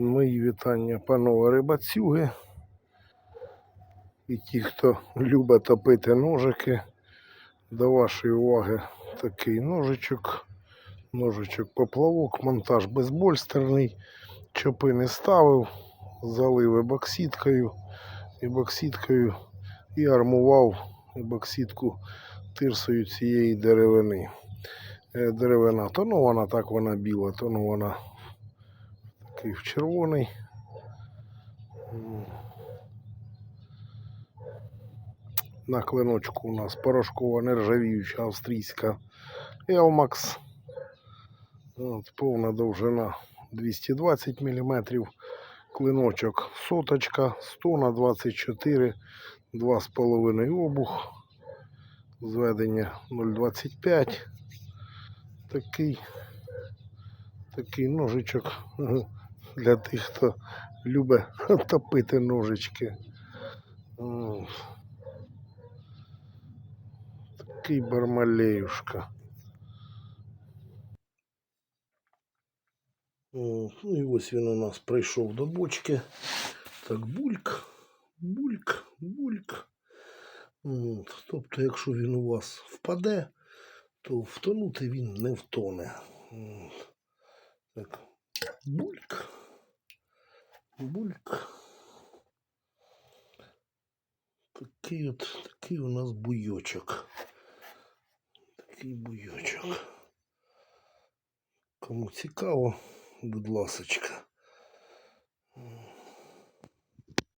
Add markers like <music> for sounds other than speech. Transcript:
Мої вітання, панове рибацюги. І ті, хто любить топити ножики, до вашої уваги такий ножичок. Ножичок поплавок, монтаж безбольстерний. Чопи не ставив, залив боксіткою і боксіткою і армував боксітку тирсою цієї деревини. Е, Деревина тонована, так вона біла, тонована такий в червоний. На клиночку у нас порошкова нержавіюча австрійська Елмакс. От, повна довжина 220 мм. Клиночок соточка 100 на 24, 2,5 обух. Зведення 0,25. Такий, такий ножичок для тих, хто любить <laughs> топити ножички. Такий бармалеюшка. Ну і ось він у нас прийшов до бочки. Так, бульк, бульк, бульк. Тобто, якщо він у вас впаде, то втонути він не втоне. Так. Бульк. Такий от такий у нас буйочок. Такий буйочок. Кому цікаво, будь ласочка.